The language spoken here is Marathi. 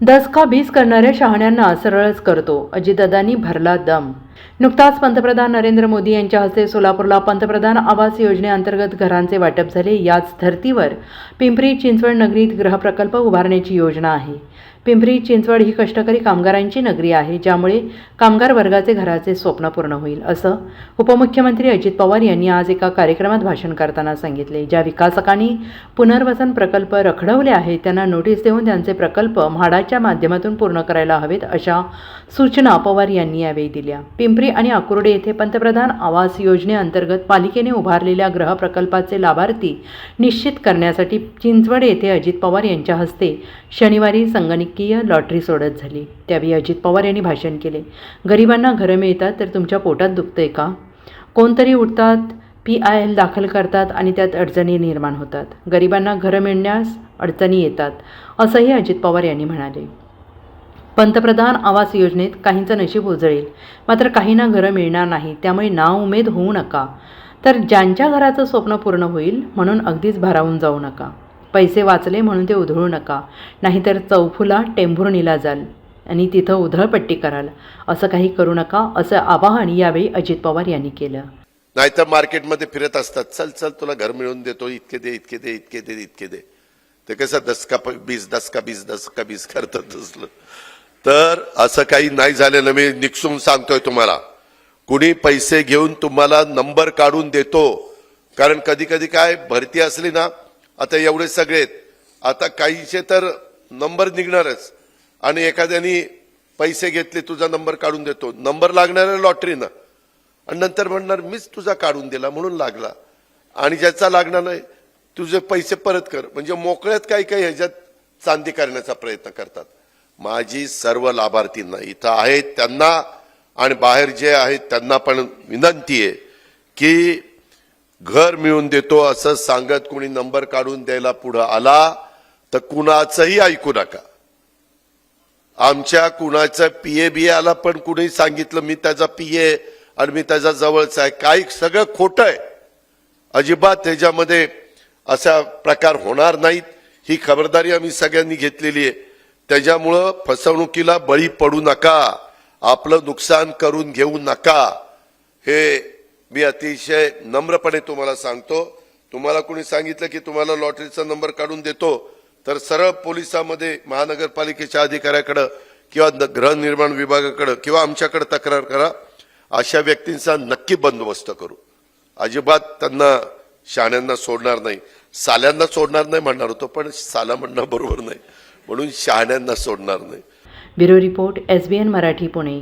दसका बीस करणाऱ्या शहाण्यांना सरळच करतो. अजितदादांनी भरला दम. नुकताच पंतप्रधान नरेंद्र मोदी यांच्या हस्ते सोलापूरला पंतप्रधान आवास योजनेअंतर्गत घरांचे वाटप झाले. याच धर्तीवर पिंपरी चिंचवड नगरीत गृहप्रकल्प उभारण्याची योजना आहे. पिंपरी चिंचवड ही कष्टकरी कामगारांची नगरी आहे ज्यामुळे कामगार वर्गाचे घराचे स्वप्न पूर्ण होईल असं उपमुख्यमंत्री अजित पवार यांनी आज एका कार्यक्रमात भाषण करताना सांगितले. ज्या विकासकांनी पुनर्वसन प्रकल्प रखडवले आहेत त्यांना नोटीस देऊन त्यांचे प्रकल्प म्हाडाच्या माध्यमातून पूर्ण करायला हवेत अशा सूचना पवार यांनी यावेळी दिल्या. पिंपरी आणि आकुर्डे येथे पंतप्रधान आवास योजनेअंतर्गत पालिकेने उभारलेल्या गृहप्रकल्पाचे लाभार्थी निश्चित करण्यासाठी चिंचवड येथे अजित पवार यांच्या हस्ते शनिवारी संगणिक राजकीय लॉटरी सोडत झाली. त्यावेळी अजित पवार यांनी भाषण केले. गरिबांना घरं मिळतात तर तुमच्या पोटात दुखतंय का? कोणतरी उठतात पी आय एल दाखल करतात आणि त्यात अडचणी निर्माण होतात. गरिबांना घरं मिळण्यास अडचणी येतात असंही अजित पवार यांनी म्हणाले. पंतप्रधान आवास योजनेत काहींचं नशीब उजळेल. मात्र काहींना घरं मिळणार नाही. त्यामुळे नाउमेद होऊ नका. तर ज्यांच्या घराचं स्वप्न पूर्ण होईल म्हणून अगदीच भारावून जाऊ नका. पैसे वाचले म्हणून ते उधळू नका. नाहीतर चौफुला टेंभुर्णीला जाल आणि तिथं उधळपट्टी कराल. असं काही करू नका असं आवाहन यावेळी अजित पवार यांनी केलं. नाहीतर मार्केटमध्ये फिरत असतात. चल चल तुला घर मिळवून देतो. इतके दे इतके दे इतके दे इतके दे. ते कसं दसका प- बीस दसका बीस दसका बीस करतात असलं तर असं काही नाही झालेलं. मी निक्षून सांगतोय तुम्हाला. कुणी पैसे घेऊन तुम्हाला नंबर काढून देतो. कारण कधी कधी काय भरती असली ना आता एवढे सगळे आहेत. आता काहीचे तर नंबर निघणारच. आणि एखाद्यानी पैसे घेतले तुझा नंबर काढून देतो. नंबर लागणार आहे लॉटरीनं. आणि नंतर म्हणणार मीच तुझा काढून दिला म्हणून लागला. आणि ज्याचा लागणार नाही तुझे पैसे परत कर. म्हणजे मोकळ्यात काही काही ह्याच्यात चांदी करण्याचा प्रयत्न करतात. माझी सर्व लाभार्थींना इथं आहेत त्यांना आणि बाहेर जे आहेत त्यांना पण विनंती आहे की घर मिळून देतो असं सांगत कोणी नंबर काढून द्यायला पुढं आला तर कुणाचंही ऐकू नका. आमच्या कुणाचं पीए बी आला पण कुणी सांगितलं मी त्याचा पीए आणि मी त्याचा जवळचा आहे. काही सगळं खोटं आहे. अजिबात त्याच्यामध्ये असा प्रकार होणार नाहीत. ही खबरदारी आम्ही सगळ्यांनी घेतलेली आहे. त्याच्यामुळं फसवणुकीला बळी पडू नका. आपलं नुकसान करून घेऊ नका. हे मी अतिशय नम्रपणे तुम्हाला सांगतो. तुम्हाला कोणी सांगितलं की तुम्हाला लॉटरीचा नंबर काढून देतो तर सरळ पोलिसामध्ये महानगरपालिकेच्या अधिकाऱ्याकडं किंवा गृहनिर्माण विभागाकडं किंवा आमच्याकडे तक्रार करा. अशा व्यक्तींचा नक्की बंदोबस्त करू. अजिबात त्यांना शहाण्यांना सोडणार नाही. साल्यांना सोडणार नाही म्हणणार होतो पण साला म्हणणं बरोबर नाही. म्हणून शहाण्यांना सोडणार नाही. Bureau report S Marathi Pune.